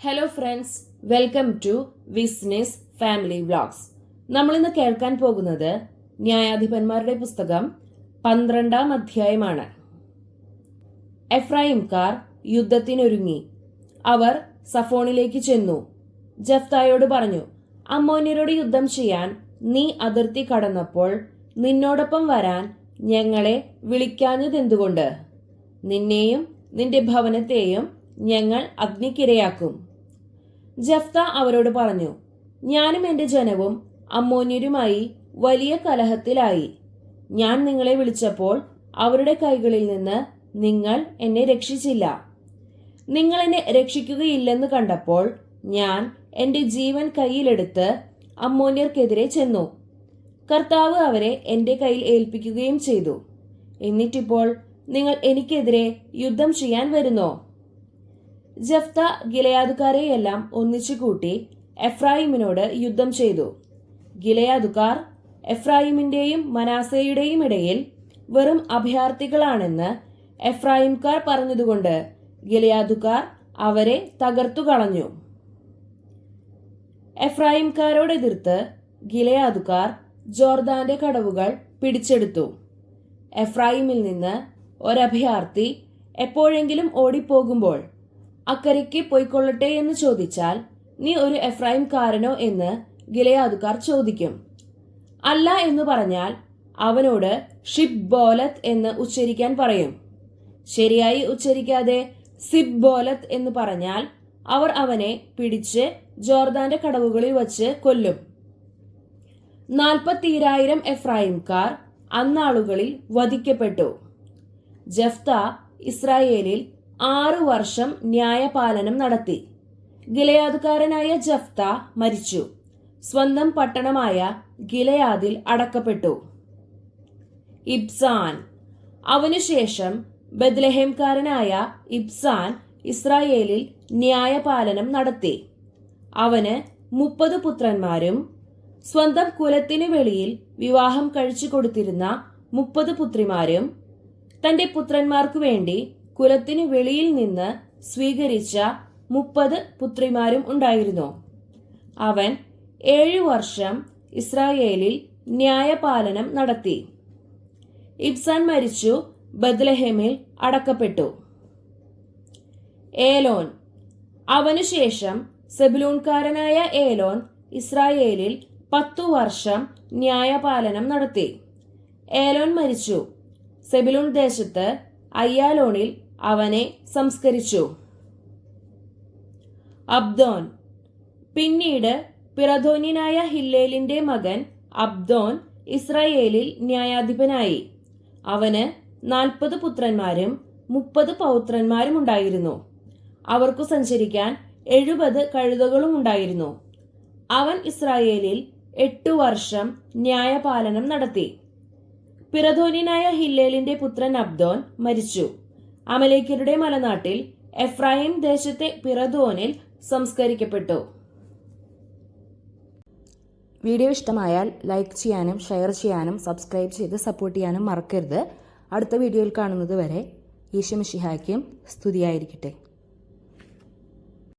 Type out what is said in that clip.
Hello friends welcome to business family vlogs നമ്മൾ ഇന്ന് കേൾക്കാൻ പോകുന്നത് ന്യായാധിപന്മാരുടെ പുസ്തകം പന്ത്രണ്ടാം അധ്യായമാണ്. എഫ്രൈംകാർ യുദ്ധത്തിനൊരുങ്ങി. അവർ സഫോണിലേക്ക് ചെന്നു. ജഫ്തായോട് പറഞ്ഞു അമ്മോന്യരോട് യുദ്ധം ചെയ്യാൻ നീ അതിർത്തി കടന്നപ്പോൾ നിന്നോടൊപ്പം വരാൻ ഞങ്ങളെ വിളിക്കാഞ്ഞതെന്തുകൊണ്ട്? നിന്നെയും നിന്റെ ഭവനത്തെയും ഞങ്ങൾ അഗ്നിക്കിരയാക്കും. ജഫ്ത അവരോട് പറഞ്ഞു ഞാനും എന്റെ ജനവും അമ്മോന്യരുമായി വലിയ കലഹത്തിലായി. ഞാൻ നിങ്ങളെ വിളിച്ചപ്പോൾ അവരുടെ കൈകളിൽ നിന്ന് നിങ്ങൾ എന്നെ രക്ഷിച്ചില്ല. നിങ്ങൾ എന്നെ രക്ഷിക്കുകയില്ലെന്ന് കണ്ടപ്പോൾ ഞാൻ എന്റെ ജീവൻ കയ്യിലെടുത്ത് അമ്മോന്യർക്കെതിരെ ചെന്നു. കർത്താവ് അവരെ എന്റെ കയ്യിൽ ഏൽപ്പിക്കുകയും ചെയ്തു. എന്നിട്ടിപ്പോൾ നിങ്ങൾ എനിക്കെതിരെ യുദ്ധം ചെയ്യാൻ വരുന്നോ? ജഫ്ത ഗിലയാദുക്കാരെയെല്ലാം ഒന്നിച്ചു കൂട്ടി എഫ്രായിമിനോട് യുദ്ധം ചെയ്തു. ഗിലയാദുക്കാർ എഫ്രായിമിന്റെയും മനാസയുടെയും ഇടയിൽ വെറും അഭയാർത്ഥികളാണെന്ന് എഫ്രായിംകാർ പറഞ്ഞതുകൊണ്ട് ഗിലയാദുക്കാർ അവരെ തകർത്തു കളഞ്ഞു. എഫ്രാഹിംകാരോടെതിർത്ത് ഗിലയാദുക്കാർ ജോർദാന്റെ കടവുകൾ പിടിച്ചെടുത്തു. എഫ്രായിമിൽ നിന്ന് ഒരഭയാർത്ഥി എപ്പോഴെങ്കിലും ഓടിപ്പോകുമ്പോൾ അക്കരയ്ക്ക് പോയിക്കൊള്ളട്ടെ എന്ന് ചോദിച്ചാൽ നീ ഒരു എഫ്രൈംകാരനോ എന്ന് ഗിലയാദുക്കാർ ചോദിക്കും. അല്ല എന്ന് പറഞ്ഞാൽ അവനോട് ഷിബ് ബോലത്ത് എന്ന് ഉച്ചരിക്കാൻ പറയും. ശരിയായി ഉച്ചരിക്കാതെ സിബ് ബോലത്ത് എന്ന് പറഞ്ഞാൽ അവർ അവനെ പിടിച്ച് ജോർദാന്റെ കടവുകളിൽ വച്ച് കൊല്ലും. നാൽപ്പത്തിരായിരം എഫ്രായിംകാർ അന്നാളുകളിൽ വധിക്കപ്പെട്ടു. ജഫ്ത ഇസ്രായേലിൽ ആറു വർഷം ന്യായപാലനം നടത്തി. ഗിലയാദുകാരനായ ജഫ്ത മരിച്ചു. സ്വന്തം പട്ടണമായ ഗിലയാദിൽ അടക്കപ്പെട്ടു. ഇബ്സാൻ. അവനുശേഷം ബദ്ലഹേംകാരനായ ഇബ്സാൻ ഇസ്രായേലിൽ ന്യായപാലനം നടത്തി. അവന് മുപ്പത് പുത്രന്മാരും സ്വന്തം കുലത്തിനു വെളിയിൽ വിവാഹം കഴിച്ചു കൊടുത്തിരുന്ന മുപ്പത് പുത്രിമാരും തന്റെ പുത്രന്മാർക്കു വേണ്ടി കുലത്തിനു വെളിയിൽ നിന്ന് സ്വീകരിച്ച മുപ്പത് പുത്രിമാരും ഉണ്ടായിരുന്നു. അവൻ ഏഴു വർഷം ഇസ്രായേലിൽ ന്യായപാലനം നടത്തി. ഇബ്സാൻ മരിച്ചു ബദ്ലഹേമിൽ അടക്കപ്പെട്ടു. ഏലോൻ. അവനുശേഷം സെബിലൂൺകാരനായ ഏലോൻ ഇസ്രായേലിൽ പത്തു വർഷം ന്യായപാലനം നടത്തി. ഏലോൻ മരിച്ചു. സെബിലൂൺ ദേശത്ത് അയ്യാലോണിൽ അവനെ സംസ്കരിച്ചു. അബ്ദോൻ. പിന്നീട് പിറധോന്യനായ ഹില്ലേലിന്റെ മകൻ അബ്ദോൻ ഇസ്രായേലിൽ ന്യായാധിപനായി. അവന് നാൽപ്പത് പുത്രന്മാരും മുപ്പത് പൗത്രന്മാരും ഉണ്ടായിരുന്നു. അവർക്കു സഞ്ചരിക്കാൻ എഴുപത് കഴുതകളും ഉണ്ടായിരുന്നു. അവൻ ഇസ്രായേലിൽ എട്ടു വർഷം ന്യായപാലനം നടത്തി. പിറധോനിനായ ഹില്ലേലിന്റെ പുത്രൻ അബ്ദോൻ മരിച്ചു. അമലേക്കരുടെ മലനാട്ടിൽ എഫ്രായിം ദേശത്തെ പിറദോനിൽ സംസ്കരിക്കപ്പെട്ടു. വീഡിയോ ഇഷ്ടമായാൽ ലൈക്ക് ചെയ്യാനും ഷെയർ ചെയ്യാനും സബ്സ്ക്രൈബ് ചെയ്ത് സപ്പോർട്ട് ചെയ്യാനും മറക്കരുത്. അടുത്ത വീഡിയോയിൽ കാണുന്നത് വരെ ഈശ്വമിഷിഹായ്ക്കും സ്തുതിയായിരിക്കട്ടെ.